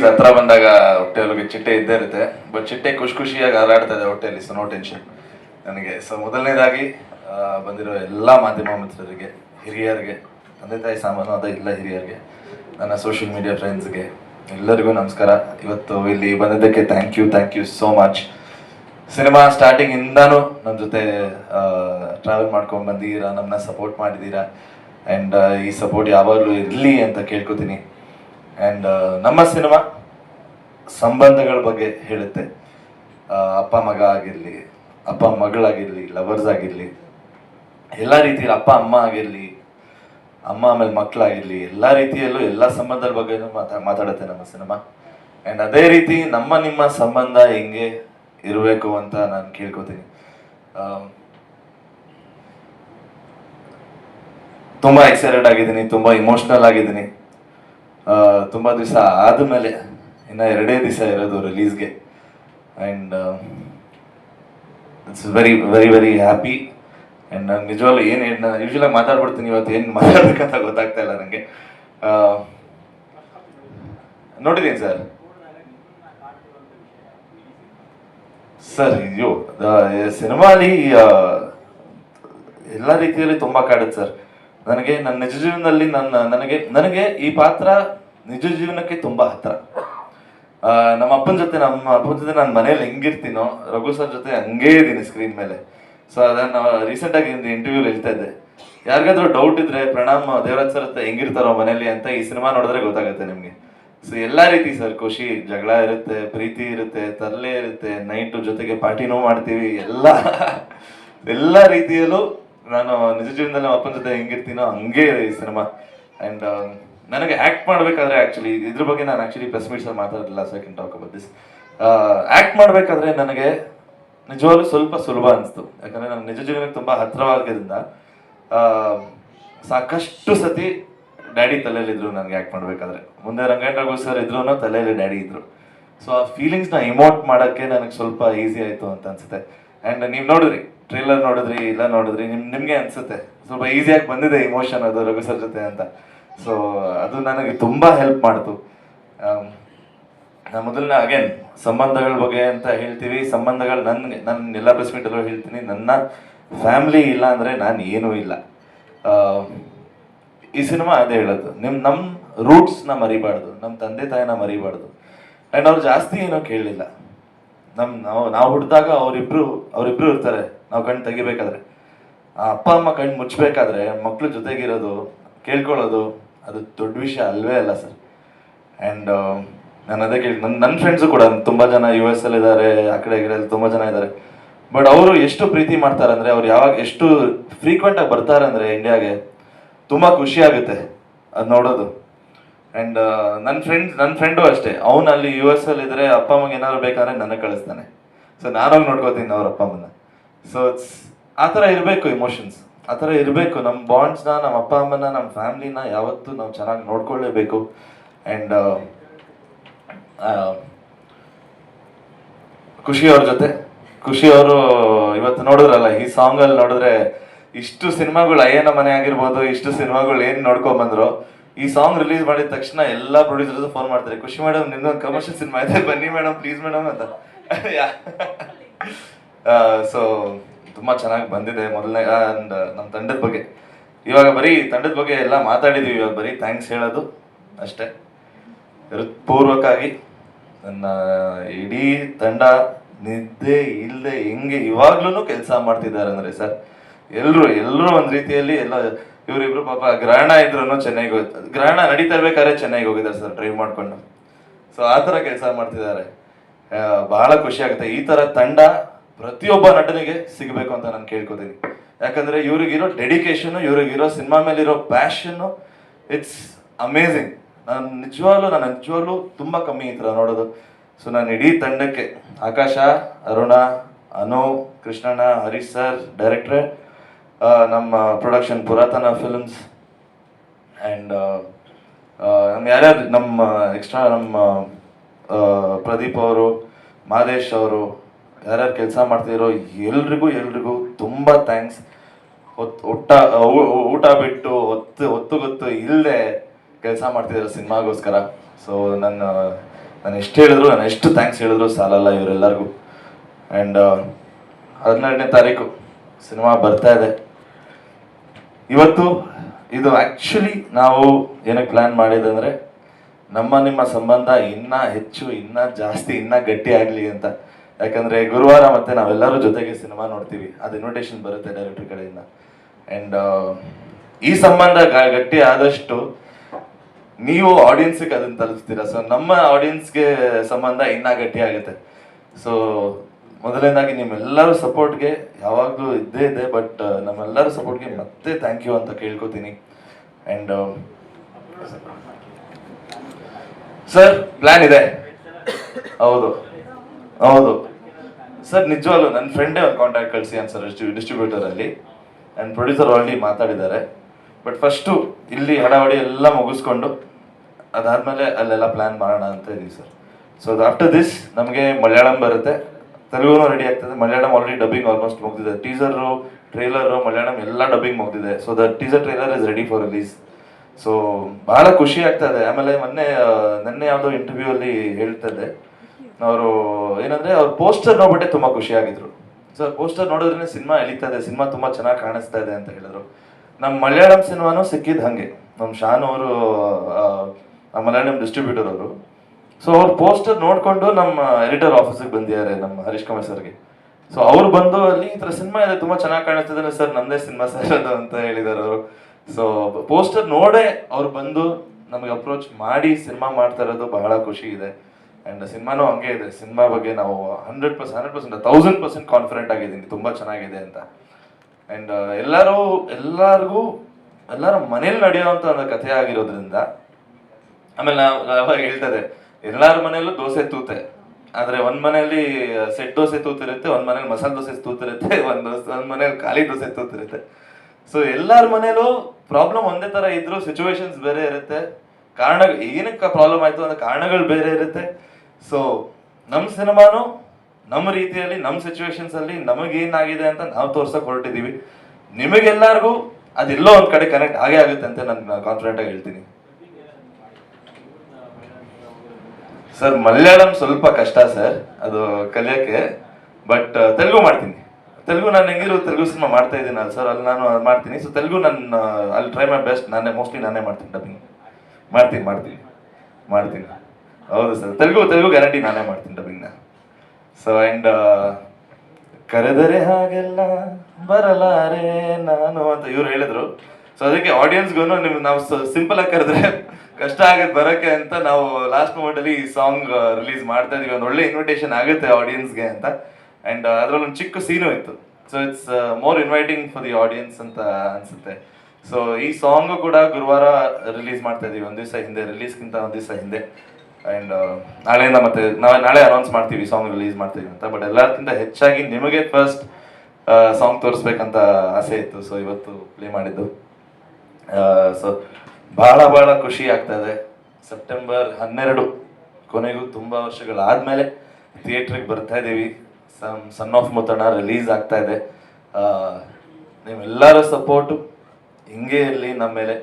Release ಹತ್ರ ಬಂದಾಗ ಹೊಟ್ಟೆಯೊಳಗೆ ಚಿಟ್ಟೆ ಇದ್ದೇ ಇರುತ್ತೆ. ಬಟ್ ಚಿಟ್ಟೆ ಖುಷಿ ಖುಷಿಯಾಗಿ ಹಾರಾಡ್ತಾ ಇದೆ ಹೊಟ್ಟೆಯಲ್ಲಿ ಸೊ ನೋ ಟೆನ್ಷನ್ ನನಗೆ ಸೊ ಮೊದಲನೇದಾಗಿ ಬಂದಿರೋ ಎಲ್ಲ ಮಾಧ್ಯಮ ಮಿತ್ರರಿಗೆ, ಹಿರಿಯರಿಗೆ, ತಂದೆ ತಾಯಿ ಸಾಮಾನು ಅದ ಇಲ್ಲ ಹಿರಿಯರಿಗೆ, ನನ್ನ ಸೋಷಿಯಲ್ ಮೀಡಿಯಾ ಫ್ರೆಂಡ್ಸ್ಗೆ ಎಲ್ಲರಿಗೂ ನಮಸ್ಕಾರ. ಇವತ್ತು ಇಲ್ಲಿ ಬಂದಿದ್ದಕ್ಕೆ thank you thank you so much cinema starting ಇಂದಾನು ನಮ್ಮ ಜೊತೆ ಟ್ರಾವೆಲ್ ಮಾಡ್ಕೊಂಡು ಬಂದಿದ್ದೀರಾ ನಮ್ಮನ್ನ ಸಪೋರ್ಟ್ ಮಾಡಿದ್ದೀರಾ? ಆ್ಯಂಡ್ ಈ ಸಪೋರ್ಟ್ ಯಾವಾಗಲೂ ಇರಲಿ ಅಂತ ಕೇಳ್ಕೊತೀನಿ. ಆ್ಯಂಡ್ ನಮ್ಮ ಸಿನಿಮಾ ಸಂಬಂಧಗಳ ಬಗ್ಗೆ ಹೇಳುತ್ತೆ. ಅಪ್ಪ ಮಗ ಆಗಿರಲಿ, ಅಪ್ಪ ಮಗಳಾಗಿರಲಿ ಲವರ್ಸ್ ಆಗಿರಲಿ, ಎಲ್ಲ ರೀತಿಯಲ್ಲಿ ಅಪ್ಪ, ಅಮ್ಮ ಆಗಿರಲಿ, ಅಮ್ಮ ಆಮೇಲೆ ಮಕ್ಕಳಾಗಿರಲಿ, ಎಲ್ಲ ರೀತಿಯಲ್ಲೂ ಎಲ್ಲ ಸಂಬಂಧದ ಬಗ್ಗೆ ಮಾತಾ, ಮಾತಾಡುತ್ತೆ ನಮ್ಮ ಸಿನಿಮಾ. ಆ್ಯಂಡ್ ಅದೇ ರೀತಿ ನಮ್ಮ, ನಿಮ್ಮ ಸಂಬಂಧ ಹೆಂಗೆ ಇರಬೇಕು ಅಂತ ನಾನು ಕೇಳ್ಕೊತೀನಿ. ತುಂಬ ಎಕ್ಸೈಟೆಡ್ ಆಗಿದ್ದೀನಿ, ತುಂಬಾ ಇಮೋಷ್ನಲ್ ಆಗಿದ್ದೀನಿ. ತುಂಬಾ ದಿವಸ ಆದಮೇಲೆ ಇನ್ನ ಎರಡೇ ದಿವಸ ಇರೋದು ರಿಲೀಸ್ಗೆ and it's very very very happy and ನಾನು ನಿಜವಾಗ್ಲೂ ಏನು ನಾನು ಯೂಶ್ವಲಾಗಿ ಮಾತಾಡ್ಬಿಡ್ತೀನಿ ಇವತ್ತು, ಏನು ಮಾತಾಡ್ಬೇಕಂತ ಗೊತ್ತಾಗ್ತಾ ಇಲ್ಲ ನನಗೆ ನೋಡಿದ್ದೀನಿ ಸರ್? ಸರ್ ಅಯ್ಯೋ ಸಿನಿಮಾಲಿ ಎಲ್ಲ ರೀತಿಯಲ್ಲಿ ತುಂಬಾ ಕಾಡುತ್ತೆ ಸರ್. ನನಗೆ, ನನ್ನ ನಿಜ ಜೀವನದಲ್ಲಿ ನನ್ನ ನನಗೆ ನನಗೆ ಈ ಪಾತ್ರ ನಿಜ ಜೀವನಕ್ಕೆ ತುಂಬಾ ಹತ್ರ. ನಮ್ಮ ಅಪ್ಪನ ಜೊತೆ ನಮ್ಮ ಅಪ್ಪನ ಜೊತೆ ನಾನು ಮನೇಲಿ ಹೆಂಗಿರ್ತೀನೋ, ರಘು ಸರ್ ಜೊತೆ ಹಂಗೇ ಇದ್ದೀನಿ ಸ್ಕ್ರೀನ್ ಮೇಲೆ. ಸೊ ಅದನ್ನ ರೀಸೆಂಟ್ ಆಗಿ ಇಂಟರ್ವ್ಯೂ ಹೇಳ್ತಾ ಇದ್ದೆ. ಯಾರಿಗಾದ್ರೂ ಡೌಟ್ ಇದ್ರೆ ಪ್ರಣಾಮ್ ದೇವರಾಜ್ ಸರ್ ಹೆಂಗಿರ್ತಾರೋ ಮನೇಲಿ ಅಂತ ಈ ಸಿನಿಮಾ ನೋಡಿದ್ರೆ ಗೊತ್ತಾಗುತ್ತೆ ನಿಮ್ಗೆ. ಸೊ ಎಲ್ಲಾ ರೀತಿ ಸರ್, ಖುಷಿ, ಜಗಳ ಇರುತ್ತೆ, ಪ್ರೀತಿ ಇರುತ್ತೆ, ತರಲೆ ಇರುತ್ತೆ ನೈಟ್ ಜೊತೆಗೆ ಪಾರ್ಟಿನೂ ಮಾಡ್ತೀವಿ, ಎಲ್ಲ. ಎಲ್ಲ ರೀತಿಯಲ್ಲೂ ನಾನು ನಿಜ ಜೀವನದಲ್ಲಿ ಅಪ್ಪನ ಜೊತೆ ಹೆಂಗಿರ್ತೀನೋ ಹಂಗೆ ಇದೆ ಈ ಸಿನಿಮಾ ಅಂಡ್ ನನಗೆ ಆಕ್ಟ್ ಮಾಡಬೇಕಾದ್ರೆ ಆ್ಯಕ್ಚುಲಿ ಇದ್ರ ಬಗ್ಗೆ ನಾನು ಆ್ಯಕ್ಚುಲಿ ಪ್ರೆಸ್ ಮೀಟ್ಸ್ ಅಲ್ಲಿ ಮಾತಾಡಲಿಲ್ಲ so can talk about this act ಮಾಡಬೇಕಾದ್ರೆ ನನಗೆ ನಿಜವಾಗ್ಲೂ ಸ್ವಲ್ಪ ಸುಲಭ ಅನಿಸ್ತು. ಯಾಕಂದ್ರೆ ನಾನು ನಿಜ ಜೀವನಕ್ಕೆ ತುಂಬಾ ಹತ್ರವಾಗಿದ್ದರಿಂದ ಆ, ಸಾಕಷ್ಟು ಸತಿ ಡ್ಯಾಡಿ ತಲೆಯಲ್ಲಿದ್ರು ನನಗೆ ಆಕ್ಟ್ ಮಾಡಬೇಕಾದ್ರೆ. ಮುಂದೆ ರಂಗಾಯಣ ರಘು ಸರ್ ಇದ್ರು ತಲೆಯಲ್ಲಿ ಡ್ಯಾಡಿ ಇದ್ದರು ಸೊ ಆ ಫೀಲಿಂಗ್ಸ್ನ ಇಮೋಟ್ ಮಾಡೋಕ್ಕೆ ನನಗೆ ಸ್ವಲ್ಪ ಈಸಿ ಆಯಿತು ಅಂತ ಅನ್ಸುತ್ತೆ. ಆ್ಯಂಡ್ ನೀವು ನೋಡಿದ್ರಿ ಟ್ರೇಲರ್ ನೋಡಿದ್ರಿ ಇಲ್ಲ ನೋಡಿದ್ರಿ ನಿಮ್ ನಿಮಗೆ ಅನಿಸುತ್ತೆ. ಸ್ವಲ್ಪ ಈಸಿಯಾಗಿ ಬಂದಿದೆ ಇಮೋಷನ್ ಅದು ರಘು ಸರ್ ಜೊತೆ ಅಂತ. ಸೊ ಅದು ನನಗೆ ತುಂಬ ಹೆಲ್ಪ್ ಮಾಡ್ತು. ನಾ ಮೊದಲನೇ ಅಗೇನ್ ಸಂಬಂಧಗಳ ಬಗ್ಗೆ ಅಂತ ಹೇಳ್ತೀವಿ. ಸಂಬಂಧಗಳು ನನ್ನ ನನ್ನ ಎಲ್ಲ ಪ್ರೆಸ್ ಹೇಳ್ತೀನಿ. ನನ್ನ ಫ್ಯಾಮಿಲಿ ಇಲ್ಲ ಅಂದರೆ ನಾನು ಏನೂ ಇಲ್ಲ. ಆ, ಈ ಸಿನಿಮಾ ಅದೇ ಹೇಳೋದು. ನಿಮ್ಮ ನಮ್ಮ ರೂಟ್ಸ್ನ ಮರಿಬಾರ್ದು. ನಮ್ಮ ತಂದೆ ತಾಯಿನ ಮರಿಬಾರ್ದು. ಆ್ಯಂಡ್ ಅವ್ರು ಜಾಸ್ತಿ ಏನೋ ಕೇಳಲಿಲ್ಲ ನಮ್ಮ ನಾವು ನಾವು ಹುಟ್ಟಿದಾಗ ಅವರಿಬ್ರು ಅವರಿಬ್ರು ಇರ್ತಾರೆ. ನಾವು ಕಣ್ಣು ತೆಗಿಬೇಕಾದ್ರೆ. ಅಪ್ಪ ಅಮ್ಮ ಕಣ್ಣು ಮುಚ್ಚಬೇಕಾದ್ರೆ ಮಕ್ಕಳು ಜೊತೆಗಿರೋದು ಕೇಳ್ಕೊಳ್ಳೋದು ಅದು ದೊಡ್ಡ ವಿಷಯ ಅಲ್ವೇ ಅಲ್ಲ ಸರ್. ಆ್ಯಂಡ್ ನಾನು ಅದೇ ಕೇಳಿ ನನ್ನ ನನ್ನ ಫ್ರೆಂಡ್ಸು ಕೂಡ, ತುಂಬ ಜನ ಯು ಎಸ್ ಅಲ್ಲಿ ಇದ್ದಾರೆ ಆ ಕಡೆ ಈ ಕಡೆ ತುಂಬ ಜನ ಇದ್ದಾರೆ ಬಟ್ ಅವರು ಎಷ್ಟು ಪ್ರೀತಿ ಮಾಡ್ತಾರೆ ಅಂದರೆ, ಅವ್ರು ಯಾವಾಗ ಎಷ್ಟು ಫ್ರೀಕ್ವೆಂಟಾಗಿ ಬರ್ತಾರೆ ಅಂದರೆ ಇಂಡಿಯಾಗೆ ತುಂಬ ಖುಷಿ ಆಗುತ್ತೆ ಅದು ನೋಡೋದು. ಆ್ಯಂಡ್ ನನ್ನ ಫ್ರೆಂಡ್ ನನ್ನ ಫ್ರೆಂಡು ಅಷ್ಟೇ. ಅವನು ಅಲ್ಲಿ ಯು ಎಸ್ ಅಲ್ಲಿ ಇದ್ದರೆ ಅಪ್ಪ ಅಮ್ಮಗೆ ಏನಾದ್ರು ಬೇಕಾದ್ರೆ ನನಗೆ ಕಳಿಸ್ತಾನೆ. ಸೊ ನಾನೋಗಿ ನೋಡ್ಕೋತೀನಿ ಅವ್ರ ಅಪ್ಪ ಅಮ್ಮನ ಸೊ ಆ ಥರ ಇರಬೇಕು ಇಮೋಷನ್ಸ್ ಆ ಥರ ಇರಬೇಕು. ನಮ್ಮ ಬಾಂಡ್ಸ್ನ ನಮ್ಮ ಅಪ್ಪ ಅಮ್ಮನ, ನಮ್ಮ ಫ್ಯಾಮ್ಲಿನ ಯಾವತ್ತೂ ನಾವು ಚೆನ್ನಾಗಿ ನೋಡ್ಕೊಳ್ಳೇಬೇಕು. ಆ್ಯಂಡ್ ಖುಷಿ ಅವ್ರ ಜೊತೆ. ಖುಷಿ ಅವರು ಇವತ್ತು ನೋಡಿದ್ರಲ್ಲ, ಈ ಸಾಂಗ್ ಅಲ್ಲಿ ನೋಡಿದ್ರೆ ಇಷ್ಟು ಸಿನಿಮಾಗಳು ಅಯ್ಯನ ಮನೆ ಆಗಿರ್ಬೋದು, ಇಷ್ಟು ಸಿನಿಮಾಗಳು ಏನು ನೋಡ್ಕೊಂಡ್ ಬಂದ್ರು, ಈ ಸಾಂಗ್ ರಿಲೀಸ್ ಮಾಡಿದ ತಕ್ಷಣ ಎಲ್ಲಾ ಪ್ರೊಡ್ಯೂಸರ್ಸ್ ಫೋನ್ ಮಾಡ್ತಾರೆ, ಖುಷಿ ಮೇಡಮ್ ನಿಮ್ದೊಂದು ಕಮರ್ಷಿಯಲ್ ಸಿನಿಮಾ ಇದೆ, ಬನ್ನಿ ಮೇಡಮ್ ಪ್ಲೀಸ್ ಮೇಡಮ್ ಅಂತ. ಸೊ ತುಂಬಾ ಚೆನ್ನಾಗಿ ಬಂದಿದೆ ಮೊದಲನೇ ಅಂಡ್ ನಮ್ಮ ತಂಡದ ಬಗ್ಗೆ. ಇವಾಗ ಬರೀ ತಂಡದ ಬಗ್ಗೆ ಎಲ್ಲ ಮಾತಾಡಿದೀವಿ, ಇವಾಗ ಬರೀ ಥ್ಯಾಂಕ್ಸ್ ಹೇಳೋದು ಅಷ್ಟೇ. ಹೃತ್ಪೂರ್ವಕವಾಗಿ ನನ್ನ, ಇಡೀ ತಂಡ ನಿದ್ದೆ ಇಲ್ಲದೆ ಹೆಂಗೆ ಇವಾಗ್ಲೂ ಕೆಲಸ ಮಾಡ್ತಿದ್ದಾರೆ ಅಂದ್ರೆ ಸರ್ ಎಲ್ಲರೂ ಎಲ್ಲರೂ ಒಂದು ರೀತಿಯಲ್ಲಿ ಎಲ್ಲ ಇವರಿಬ್ರು ಪಾಪ ಗ್ರಹಣ ಇದ್ರೂ ಚೆನ್ನಾಗಿ ಹೋಗ್ತಾರೆ ಗ್ರಹಣ ನಡೀತಾ ಇರ್ಬೇಕಾದ್ರೆ ಚೆನ್ನಾಗಿ ಹೋಗಿದ್ದಾರೆ ಸರ್ ಡ್ರೈವ್ ಮಾಡ್ಕೊಂಡು. ಸೊ ಆ ಥರ ಕೆಲಸ ಮಾಡ್ತಿದ್ದಾರೆ. ಬಹಳ ಖುಷಿ ಆಗುತ್ತೆ. ಈ ತರ ತಂಡ ಪ್ರತಿಯೊಬ್ಬ ನಟನಿಗೆ ಸಿಗಬೇಕು ಅಂತ ನಾನು ಕೇಳ್ಕೊತೀನಿ. ಯಾಕಂದ್ರೆ ಇವ್ರಿಗಿರೋ ಡೆಡಿಕೇಶನ್ ಇವ್ರಿಗಿರೋ ಸಿನಿಮಾ ಮೇಲಿರೋ ಪ್ಯಾಷನ್ ಇಟ್ಸ್ ಅಮೇಝಿಂಗ್ ನಾನು ನಿಜವಾಗ್ಲೂ ನಾನು ನಿಜವಾಗ್ಲೂ ತುಂಬಾ ಕಮ್ಮಿ ಈ ನೋಡೋದು. ಸೊ ನಾನು ಇಡೀ ತಂಡಕ್ಕೆ, ಆಕಾಶ, ಅರುಣ, ಅನು, ಕೃಷ್ಣಣ್ಣ, ಹರೀಶ್ ಸರ್ ಡೈರೆಕ್ಟ್ರೆ ನಮ್ಮ ಪ್ರೊಡಕ್ಷನ್ ಪುರಾತನ ಫಿಲ್ಮ್ಸ್ ಆ್ಯಂಡ್ ನಮ್ಮ ಯಾರ್ಯಾರು, ನಮ್ಮ ಎಕ್ಸ್ಟ್ರಾ ನಮ್ಮ ಪ್ರದೀಪ್ ಅವರು ಮಾದೇಶ್ ಅವರು ಯಾರ್ಯಾರು ಕೆಲಸ ಮಾಡ್ತಿರೋ ಎಲ್ರಿಗೂ ಎಲ್ರಿಗೂ ತುಂಬ ಥ್ಯಾಂಕ್ಸ್ ಒಟ್ಟ ಊ- ಊಟ ಬಿಟ್ಟು ಒತ್ತು ಹೊತ್ತು ಗೊತ್ತು ಇಲ್ಲದೆ ಕೆಲಸ ಮಾಡ್ತಿದ್ದಾರೆ ಸಿನಿಮಾಗೋಸ್ಕರ. ಸೊ ನನ್ನ, ನಾನು ಎಷ್ಟು ಹೇಳಿದ್ರು, ನಾನು ಎಷ್ಟು ಥ್ಯಾಂಕ್ಸ್ ಹೇಳಿದ್ರು ಸಾಲಲ್ಲ ಇವರೆಲ್ಲರಿಗೂ. ಆ್ಯಂಡ್ ಹದಿನೆಂಟನೇ ತಾರೀಕು ಸಿನಿಮಾ ಬರ್ತಾ ಇದೆ. ಇವತ್ತು ಇದು ಆ್ಯಕ್ಚುಲಿ ನಾವು ಏನಕ್ಕೆ ಪ್ಲ್ಯಾನ್ ಮಾಡಿದಂದರೆ ನಮ್ಮ ನಿಮ್ಮ ಸಂಬಂಧ ಇನ್ನೂ ಹೆಚ್ಚು, ಇನ್ನೂ ಜಾಸ್ತಿ, ಇನ್ನೂ ಗಟ್ಟಿ ಆಗಲಿ ಅಂತ. ಯಾಕಂದ್ರೆ ಗುರುವಾರ ಮತ್ತೆ ನಾವೆಲ್ಲರೂ ಜೊತೆಗೆ ಸಿನಿಮಾ ನೋಡ್ತೀವಿ. ಅದು ಇನ್ವಿಟೇಷನ್ ಬರುತ್ತೆ ಡೈರೆಕ್ಟರ್ ಕಡೆಯಿಂದ. ಅಂಡ್ ಈ ಸಂಬಂಧ ಗಟ್ಟಿ ಆದಷ್ಟು ನೀವು ಆಡಿಯನ್ಸ್ಗೆ ಅದನ್ನ ತಲುಪಿಸ್ತೀರಾ? ಸೊ ನಮ್ಮ ಆಡಿಯನ್ಸ್ಗೆ ಸಂಬಂಧ ಇನ್ನ ಗಟ್ಟಿ ಆಗುತ್ತೆ. ಸೊ ಮೊದಲನೇದಾಗಿ ನಿಮ್ಮೆಲ್ಲರೂ ಸಪೋರ್ಟ್ಗೆ ಯಾವಾಗಲೂ ಇದ್ದೇ ಇದೆ ಬಟ್ ನಮ್ಮೆಲ್ಲರ ಸಪೋರ್ಟ್ಗೆ ಮತ್ತೆ ಥ್ಯಾಂಕ್ ಯು ಅಂತ ಕೇಳ್ಕೊತೀನಿ. ಆ್ಯಂಡ್ ಸರ್ ಪ್ಲ್ಯಾನ್ ಇದೆ. ಹೌದು. ಹೌದು. ಸರ್, ನಿಜವಾಗ್ಲು ನನ್ನ ಫ್ರೆಂಡೇ ಒಂದು ಕಾಂಟ್ಯಾಕ್ಟ್ ಕಳಿಸಿ ಅಂತ ಸರ್ ಡಿಸ್ಟ್ರಿಬ್ಯೂಟರ್ ಅಲ್ಲಿ. ಆ್ಯಂಡ್ ಪ್ರೊಡ್ಯೂಸರ್ ಆಲ್ರೆಡಿ ಮಾತಾಡಿದ್ದಾರೆ. ಬಟ್ ಫಸ್ಟು ಇಲ್ಲಿ ಹಡಾವಡಿ ಎಲ್ಲ ಮುಗಿಸ್ಕೊಂಡು ಅದಾದಮೇಲೆ ಅಲ್ಲೆಲ್ಲ ಪ್ಲಾನ್ ಮಾಡೋಣ ಅಂತ ಇದ್ದೀವಿ ಸರ್ ಸೊ ಅದು ಆಫ್ಟರ್ ದಿಸ್ ನಮಗೆ ಮಲಯಾಳಂ ಬರುತ್ತೆ. ತೆಲುಗುನೂ ರೆಡಿ ಆಗ್ತದೆ. ಮಲಯಾಳಂ ಆಲ್ರೆಡಿ ಡಬ್ಬಿಂಗ್ ಆಲ್ಮೋಸ್ಟ್ ಮುಗಿದಿದೆ. ಟೀಸರು ಟ್ರೇಲರು ಮಲಯಾಳಂ ಎಲ್ಲ ಡಬ್ಬಿಂಗ್ ಮುಗಿದಿದೆ. So the teaser trailer is ready for release so ಬಹಳ ಖುಷಿ ಆಗ್ತದೆ ಆಮೇಲೆ ಮೊನ್ನೆ ನೆನ್ನೆ ಯಾವುದೋ ಇಂಟರ್ವ್ಯೂ ಅಲ್ಲಿ ಹೇಳ್ತದೆ ಅವರು ಏನಂದ್ರೆ ಅವ್ರ ಪೋಸ್ಟರ್ ನೋಡ್ಬಿಟ್ಟೆ ತುಂಬಾ ಖುಷಿ ಆಗಿದ್ರು ಸೊ ಪೋಸ್ಟರ್ ನೋಡಿದ್ರೆ ಸಿನಿಮಾ ಎಳಿತಾ ಇದೆ, ಸಿನಿಮಾ ತುಂಬಾ ಚೆನ್ನಾಗಿ ಕಾಣಿಸ್ತಾ ಇದೆ ಅಂತ ಹೇಳಿದ್ರು. ನಮ್ಮ ಮಲಯಾಳಂ ಸಿನಿಮಾನು ಸಿಕ್ಕಿದ್ ಹಂಗೆ. ನಮ್ಮ ಶಾನ್ ಅವರು ಮಲಯಾಳಂ ಡಿಸ್ಟ್ರಿಬ್ಯೂಟರ್ ಅವರು. ಸೊ ಅವ್ರ ಪೋಸ್ಟರ್ ನೋಡ್ಕೊಂಡು ನಮ್ಮ ಎಡಿಟರ್ ಆಫೀಸಿಗೆ ಬಂದಿದ್ದಾರೆ ನಮ್ಮ ಹರೀಶ್ ಕುಮಾರ್ ಸರ್ಗೆ ಸೊ ಅವ್ರು ಬಂದು ಅಲ್ಲಿ ಈ ಥರ ಸಿನಿಮಾ ಇದೆ, ತುಂಬಾ ಚೆನ್ನಾಗಿ ಕಾಣಿಸ್ತಿದೆ ಸರ್ ನಮ್ಮದೇ ಸಿನಿಮಾ ಸರ್ ಅದು ಅಂತ ಹೇಳಿದ್ದಾರೆ ಅವರು. ಸೊ ಪೋಸ್ಟರ್ ನೋಡೇ ಅವ್ರು ಬಂದು ನಮಗೆ ಅಪ್ರೋಚ್ ಮಾಡಿ, ಸಿನಿಮಾ ಮಾಡ್ತಾ ಇರೋದು ಬಹಳ ಖುಷಿ ಇದೆ. ಅಂಡ್ ಸಿನಿಮಾನು ಹಂಗೆ ಇದೆ. ಸಿನಿಮಾ ಬಗ್ಗೆ ನಾವು hundred percent hundred percent thousand percent confident ಆಗಿದ್ದೀನಿ. ತುಂಬ ಚೆನ್ನಾಗಿದೆ ಅಂತ. ಆ್ಯಂಡ್ ಎಲ್ಲರೂ, ಎಲ್ಲರಿಗೂ, ಎಲ್ಲರ ಮನೇಲಿ ನಡೆಯುವಂಥ ಒಂದು ಕಥೆ ಆಗಿರೋದ್ರಿಂದ, ಆಮೇಲೆ ನಾವು ಅವಾಗ ಹೇಳ್ತದೆ, ಎಲ್ಲರ ಮನೆಯಲ್ಲೂ ದೋಸೆ ತೂತೆ. ಆದರೆ ಒಂದು ಮನೆಯಲ್ಲಿ ಸೆಟ್ ದೋಸೆ ತೂತಿರುತ್ತೆ, ಒಂದು ಮನೇಲಿ ಮಸಾಲೆ ದೋಸೆ ತೂತಿರುತ್ತೆ, ಒಂದು ದೋಸೆ, ಒಂದ್ ಮನೇಲಿ ಖಾಲಿ ದೋಸೆ ತೂತಿರುತ್ತೆ. ಸೊ ಎಲ್ಲಾರ ಮನೇಲೂ ಪ್ರಾಬ್ಲಮ್ ಒಂದೇ ಥರ ಇದ್ರು ಸಿಚುವೇಶನ್ಸ್ ಬೇರೆ ಇರುತ್ತೆ. ಕಾರಣ, ಏನಕ್ಕೆ ಪ್ರಾಬ್ಲಮ್ ಆಯ್ತು ಅನ್ನೋ ಕಾರಣಗಳು ಬೇರೆ ಇರುತ್ತೆ. ಸೊ ನಮ್ಮ ಸಿನಿಮಾನು ನಮ್ಮ ರೀತಿಯಲ್ಲಿ ನಮ್ಮ ಸಿಚುವೇಶನ್ಸಲ್ಲಿ ನಮಗೇನಾಗಿದೆ ಅಂತ ನಾವು ತೋರ್ಸೋಕೆ ಹೊರಟಿದೀವಿ. ನಿಮಗೆಲ್ಲರಿಗೂ ಅದೆಲ್ಲೋ ಒಂದು ಕಡೆ ಕನೆಕ್ಟ್ ಆಗೇ ಆಗುತ್ತೆ ಅಂತ ನಾನು ಕಾನ್ಫಿಡೆಂಟ್ ಆಗಿ ಹೇಳ್ತೀನಿ. ಸರ್ ಮಲಯಾಳಂ ಸ್ವಲ್ಪ ಕಷ್ಟ ಸರ್ ಅದು ಕಲಿಯೋಕ್ಕೆ ಬಟ್ ತೆಲುಗು ಮಾಡ್ತೀನಿ. ತೆಲುಗು ನಾನು ಹೆಂಗಿರೋ ತೆಲುಗು ಸಿನಿಮಾ ಮಾಡ್ತಾ ಇದ್ದೀನಲ್ಲ ಸರ್ ಅಲ್ಲಿ ನಾನು ಮಾಡ್ತೀನಿ. ಸೊ ತೆಲುಗು ನಾನು ಅಲ್ಲಿ ಟ್ರೈ ಮೈ ಬೆಸ್ಟ್ ನಾನೇ ಮೋಸ್ಟ್ಲಿ ನಾನೇ ಮಾಡ್ತೀನಿ ಡಬ್ಬಿಂಗ್ ಮಾಡ್ತೀನಿ ಮಾಡ್ತೀನಿ ಮಾಡ್ತೀನಿ. ಹೌದು ಸರ್, ತೆಲುಗು ತೆಲುಗು ಗ್ಯಾರಂಟಿ ನಾನೇ ಮಾಡ್ತೀನಿ ಡಬ್ಬಿಂಗ್ನ ಸೊ ಆ್ಯಂಡ್ ಕರೆದರೆ ಹಾಗೆಲ್ಲ ಬರಲಾರೆ ನಾನು ಅಂತ ಇವ್ರು ಹೇಳಿದ್ರು. ಸೊ ಅದಕ್ಕೆ ಆಡಿಯನ್ಸ್ಗೂ ನಿಮ್ಗೆ ನಾವು ಸಿಂಪಲ್ ಆಗಿ ಕರೆದ್ರೆ ಕಷ್ಟ ಆಗತ್ತೆ ಬರೋಕ್ಕೆ ಅಂತ ನಾವು ಲಾಸ್ಟ್ ಮೂಮೆಂಟಲ್ಲಿ ಈ ಸಾಂಗ್ ರಿಲೀಸ್ ಮಾಡ್ತಾ ಇದೀವಿ. ಒಂದು ಒಳ್ಳೆ ಇನ್ವಿಟೇಷನ್ ಆಗುತ್ತೆ ಆಡಿಯನ್ಸ್ಗೆ ಅಂತ. ಆ್ಯಂಡ್ ಅದರಲ್ಲಿ ಒಂದು ಚಿಕ್ಕ ಸೀನು ಇತ್ತು so it's more inviting for the audience ಅಂತ ಅನ್ಸುತ್ತೆ. ಸೊ ಈ ಸಾಂಗು ಕೂಡ ಗುರುವಾರ ರಿಲೀಸ್ ಮಾಡ್ತಾ ಇದೀವಿ, ಒಂದ್ ದಿವಸ ಹಿಂದೆ ರಿಲೀಸ್ಗಿಂತ ಒಂದ್ ದಿವಸ ಹಿಂದೆ. ಅಂಡ್ ನಾಳೆಯಿಂದ ಮತ್ತೆ ನಾವು ನಾಳೆ ಅನೌನ್ಸ್ ಮಾಡ್ತೀವಿ ಸಾಂಗ್ ರಿಲೀಸ್ ಮಾಡ್ತೀವಿ ಅಂತ. ಬಟ್ ಎಲ್ಲದಕ್ಕಿಂತ ಹೆಚ್ಚಾಗಿ ನಿಮಗೆ ಫಸ್ಟ್ ಸಾಂಗ್ ತೋರಿಸ್ಬೇಕಂತ ಆಸೆ ಇತ್ತು. ಸೊ ಇವತ್ತು ಪ್ಲೇ ಮಾಡಿದ್ದು. ಸೊ ಬಹಳ ಬಹಳ ಖುಷಿ ಆಗ್ತಾ ಇದೆ. ಸೆಪ್ಟೆಂಬರ್ ಹನ್ನೆರಡು ಕೊನೆಗೂ ತುಂಬಾ ವರ್ಷಗಳಾದ್ಮೇಲೆ ಥಿಯೇಟ್ರಿಗೆ ಬರ್ತಾ ಇದ್ದೀವಿ ಸನ್ ಆಫ್ ಮುತ್ತಣ ರಿಲೀಸ್ ಆಗ್ತಾ ಇದೆ. ನಿಮ್ಮೆಲ್ಲರ ಸಪೋರ್ಟು ಹಿಂಗೆ ಇರಲಿ ನಮ್ಮ ಮೇಲೆ.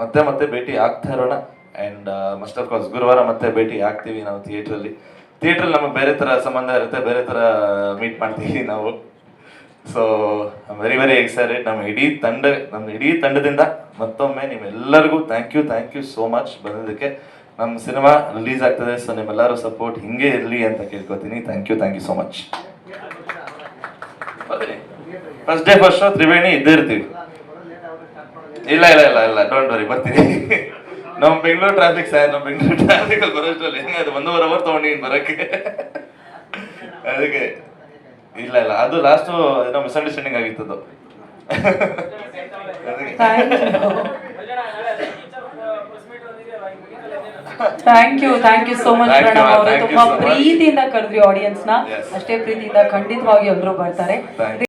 ಮತ್ತೆ ಮತ್ತೆ ಭೇಟಿ ಆಗ್ತಾ ಇರೋಣ. ಆ್ಯಂಡ್ ಮಸ್ಟ್ ಆಫ್ ಕೋರ್ಸ್ ಗುರುವಾರ ಮತ್ತೆ ಭೇಟಿ ಆಗ್ತೀವಿ ನಾವು ಥಿಯೇಟ್ರಲ್ಲಿ ಥಿಯೇಟ್ರಲ್ಲಿ ನಮಗೆ ಬೇರೆ ಥರ ಸಂಬಂಧ ಇರುತ್ತೆ, ಬೇರೆ ಥರ ಮೀಟ್ ಮಾಡ್ತೀವಿ ನಾವು. ಸೊ ವೆರಿ ವೆರಿ ಎಕ್ಸೈಟೆಡ್ ನಮ್ಮ ಇಡೀ ತಂಡ, ನಮ್ಮ ಇಡೀ ತಂಡದಿಂದ ಮತ್ತೊಮ್ಮೆ ನಿಮ್ಮೆಲ್ಲರಿಗೂ thank you thank you so much ಬಂದಿದ್ದಕ್ಕೆ. ನಮ್ಮ ಸಿನಿಮಾ ರಿಲೀಸ್ ಆಗ್ತದೆ ಸೊ ನಿಮ್ಮೆಲ್ಲರೂ ಸಪೋರ್ಟ್ ಹಿಂಗೆ ಇರಲಿ ಅಂತ ಕೇಳ್ಕೊತೀನಿ. Thank you thank you so much first day first show Triveni ಇದ್ದೇ ಇರ್ತೀವಿ. ಇಲ್ಲ ಇಲ್ಲ ಇಲ್ಲ ಇಲ್ಲ ಡೋಂಟ್ ವರಿ ಬರ್ತೀನಿ. ನಮ್ಮ ಬೆಂಗಳೂರು ಟ್ರಾಫಿಕ್ ಸರ್ ನಮ್ಮ ಬೆಂಗಳೂರು ಟ್ರಾಫಿಕ್ ಅಲ್ಲಿ ಬರೋಷ್ಟರಲ್ಲಿ ಹೆಂಗ ಅದು ಒಂದೂವರೆ ಅವರ್ ತಗೊಂಡಿನಿ ಬರಕ್ಕೆ ಅದಕ್ಕೆ ಇಲ್ಲ ಇಲ್ಲ ಅದು ಲಾಸ್ಟು ಏನೋ ಮಿಸ್ಅಂಡರ್ಸ್ಟ್ಯಾಂಡಿಂಗ್ ಆಗಿತ್ತು ಅದು thank you thank you so much Pranav. ಅವರು. ತುಂಬಾ. ಪ್ರೀತಿಯಿಂದ ಕರೆದ್ರಿ ಆಡಿಯನ್ಸ್ನ. ಅಷ್ಟೇ ಪ್ರೀತಿಯಿಂದ ಖಂಡಿತವಾಗಿ ಎಲ್ಲರೂ ಬರ್ತಾರೆ.